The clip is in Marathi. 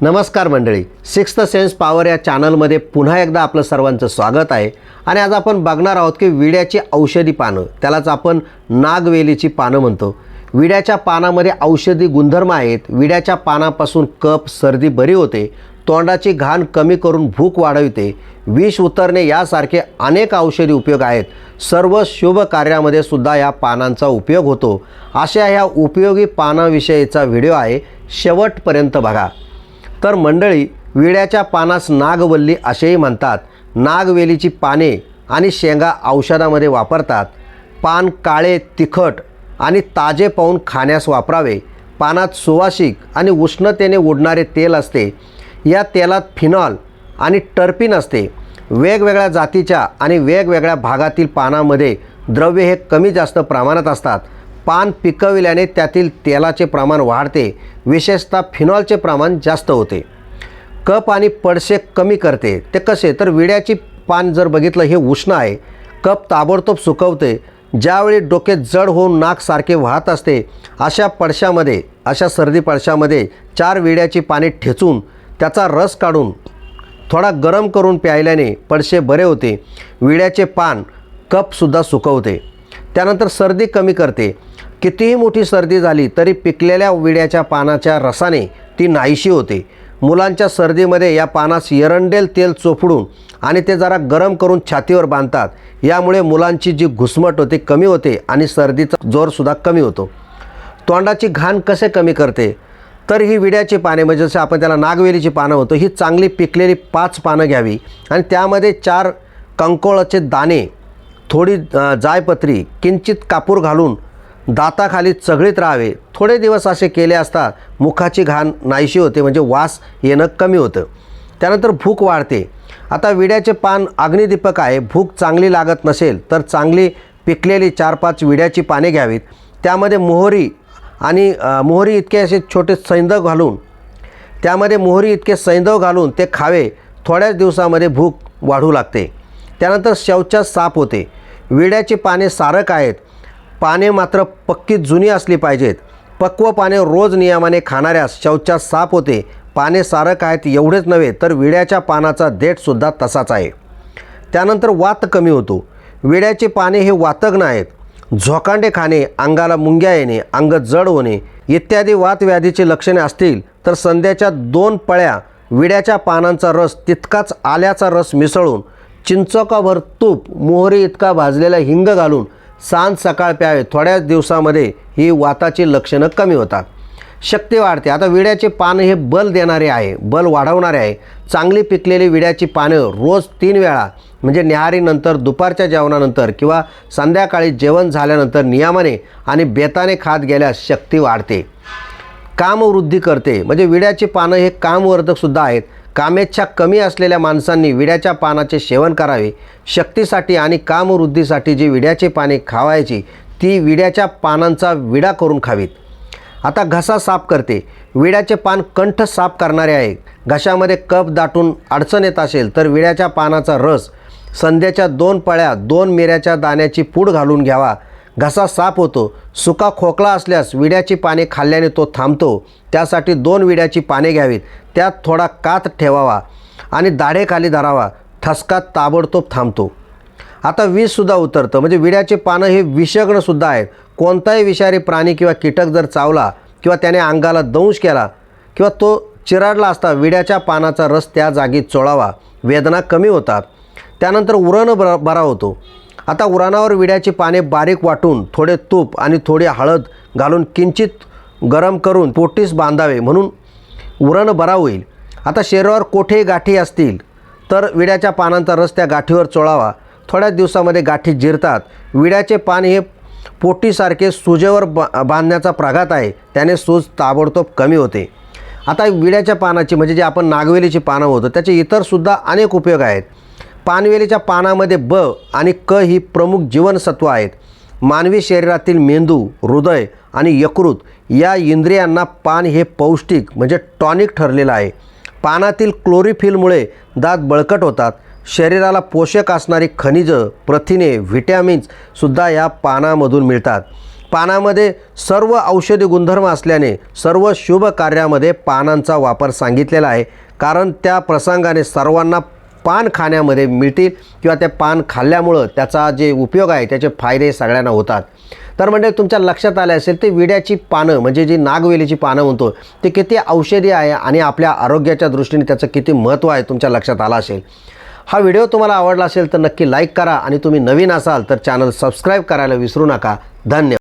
नमस्कार मंडळी. सिक्स्थ सेन्स पॉवर या चॅनलमध्ये पुन्हा एकदा आपलं सर्वांचं स्वागत आहे. आणि आज आपण बघणार आहोत की विड्याची औषधी पानं त्यालाच आपण नागवेलीची पानं म्हणतो. विड्याच्या पानामध्ये औषधी गुणधर्म आहेत. विड्याच्या पानापासून कप सर्दी बरी होते. तोंडाची घाण कमी करून भूक वाढविते. विष उतरणे यासारखे अनेक औषधी उपयोग आहेत. सर्व शुभ कार्यामध्ये सुद्धा या पानांचा उपयोग होतो. अशा ह्या उपयोगी पानाविषयीचा व्हिडिओ आहे. शेवटपर्यंत बघा. तर मंडळी विड्याच्या पानास नागवल्ली असेही म्हणतात. नागवेलीची पाने आणि शेंगा औषधामध्ये वापरतात. पान काळे तिखट आणि ताजे पाहून खाण्यास वापरावे. पानात सुवासिक आणि उष्णतेने उडणारे तेल असते. या तेलात फिनॉल आणि टर्पिन असते. वेगवेगळ्या जातीच्या आणि वेगवेगळ्या भागातील पानामध्ये द्रव्य हे कमी जास्त प्रमाणात असतात. पान पिकविल्याने त्यातील तेलाचे प्रमाण वाढते. विशेषतः फिनॉलचे प्रमाण जास्त होते. कप आणि पडसे कमी करते. ते कसे? तर विड्याची पान जर बघितलं हे उष्ण आहे. कप ताबडतोब सुकवते. ज्यावेळी डोके जड होऊन नाक सारखे वाहत असते अशा पडशामध्ये अशा सर्दी पडशामध्ये चार विड्याची पाने ठेचून त्याचा रस काढून थोडा गरम करून प्यायल्याने पडसे बरे होते. विड्याचे पान कपसुद्धा सुकवते. त्यानंतर सर्दी कमी करते. कितीही मोठी सर्दी झाली तरी पिकलेल्या विड्याच्या पानाच्या रसाने ती नाहीशी होते. मुलांच्या सर्दीमध्ये या पानास एरंडेल तेल चोपडून आणि ते जरा गरम करून छातीवर बांधतात. यामुळे मुलांची जी घुसमट होते कमी होते आणि सर्दीचा जोरसुद्धा कमी होतो. तोंडाची घाण कसे कमी करते? तर ही विड्याची पाने म्हणजे जसं आपण त्याला नागवेलीची पानं होतो ही चांगली पिकलेली पाच पानं घ्यावी. आणि त्यामध्ये चार कंकोळाचे दाणे थोडी जायपत्री किंचित कापूर घालून दाताखाली चघळीत राहावे. थोडे दिवस असे केले असता मुखाची घाण नाहीशी होते म्हणजे वास येणं कमी होतं. त्यानंतर भूक वाढते. आता विड्याचे पान अग्निदीपक आहे. भूक चांगली लागत नसेल तर चांगली पिकलेली चार पाच विड्याची पाने घ्यावीत. त्यामध्ये मोहरी आणि मोहरी इतके असे छोटे सैंदव घालून त्यामध्ये मोहरी इतके सैंदव घालून ते खावे थोड्याच दिवसामध्ये भूक वाढू लागते. त्यानंतर शौचास साप होते. विड्याची पाने सारक आहेत. पाने मात्र पक्की जुनी असली पाहिजेत. पक्व पाने रोज नियमाने खाणाऱ्यास शौचात साप होते. पाने सारक आहेत एवढेच नव्हे तर विड्याच्या पानाचा देठसुद्धा तसाच आहे. त्यानंतर वात कमी होतो. विड्याचे पाने हे वातग्न आहेत झोकांडे खाणे अंगाला मुंग्या येणे अंग जड होणे इत्यादी वातव्याधीची लक्षणे असतील तर संध्याच्या दोन पळ्या विड्याच्या पानांचा रस तितकाच आल्याचा रस मिसळून चिंचोकाभर तूप मोहरी इतका भाजलेला हिंग घालून सांज सकाळ प्यावे थोड्याच दिवसामध्ये ही वाताची लक्षणं कमी होतात. शक्ती वाढते. आता विड्याचे पानं हे बल देणारे आहे बल वाढवणारे आहे. चांगली पिकलेली विड्याची पानं रोज तीन वेळा म्हणजे न्याहारीनंतर दुपारच्या जेवणानंतर किंवा संध्याकाळी जेवण झाल्यानंतर नियमाने आणि बेताने खात गेल्यास शक्ती वाढते. कामवृद्धी करते. म्हणजे विड्याची पानं हे कामवर्धकसुद्धा आहेत. कामेच्छा कमी असलेल्या माणसांनी विड्याच्या पानाचे सेवन करावे शक्तीसाठी आणि कामवृद्धीसाठी जी विड्याची पाने खावायची ती विड्याच्या पानांचा विडा करून खावीत. आता घसा साफ करते. विड्याचे पान कंठ साफ करणारे आहे. घशामध्ये कप दाटून अडचण येत असेल तर विड्याच्या पानाचा रस संध्याच्या दोन पळ्या दोन मिऱ्याच्या दाण्याची पूड घालून घ्यावा. घसा साफ होतो. सुका खोकला असल्यास विड्याची पाने खाल्ल्याने तो थांबतो. त्यासाठी दोन विड्याची पाने घ्यावीत. त्यात थोडा कात ठेवावा आणि दाढेखाली धरावा. ठसका ताबडतोब थांबतो. आता विषसुद्धा उतरतं. म्हणजे विड्याचे पानं हे विषग्णसुद्धा आहेत. कोणताही विषारी प्राणी किंवा कीटक जर चावला किंवा त्याने अंगाला दंश केला किंवा तो चिराडला असता विड्याच्या पानाचा रस त्या जागी चोळावा. वेदना कमी होतात. त्यानंतर उरण बरा बरा होतो. आता उराणावर विड्याची पाने बारीक वाटून थोडे तूप आणि थोडी हळद घालून किंचित गरम करून पोटीस बांधावे म्हणून उरण बरा होईल. आता शरीरावर कोठे गाठी असतील तर विड्याच्या पानांचा रस त्या गाठीवर चोळावा. थोड्याच दिवसामध्ये गाठी जिरतात. विड्याचे पान हे पोटीसारखे सुजेवर बा बांधण्याचा प्रघात आहे. त्याने सूज ताबडतोब कमी होते. आता विड्याच्या पानाची म्हणजे जे आपण नागवेलीची पानं होतं त्याचे इतरसुद्धा अनेक उपयोग आहेत. पानवेलीच्या पानामध्ये ब आणि क ही प्रमुख जीवनसत्व आहेत. मानवी शरीरातील मेंदू हृदय आणि यकृत या इंद्रियांना पान हे पौष्टिक म्हणजे टॉनिक ठरलेलं आहे. पानातील क्लोरिफिलमुळे दात बळकट होतात. शरीराला पोषक असणारी खनिजं प्रथिने व्हिटॅमिन्ससुद्धा या पानामधून मिळतात. पानामध्ये सर्व औषधी गुणधर्म असल्याने सर्व शुभ कार्यामध्ये पानांचा वापर सांगितलेला आहे. कारण त्या प्रसंगाने सर्वांना पान खाण्यामध्ये मिळतील किंवा ते पान खाल्ल्यामुळं त्याचा जे उपयोग आहे त्याचे फायदे सगळ्यांना होतात. तर म्हणजे तुमच्या लक्षात आले असेल ते विड्याची पानं म्हणजे जी नागवेलीची पानं म्हणतो ते किती औषधी आहे आणि आपल्या आरोग्याच्या दृष्टीने त्याचं किती महत्त्व आहे तुमच्या लक्षात आलं असेल. हा व्हिडिओ तुम्हाला आवडला असेल तर नक्की लाईक करा आणि तुम्ही नवीन असाल तर चॅनल सबस्क्राईब करायला विसरू नका. धन्यवाद.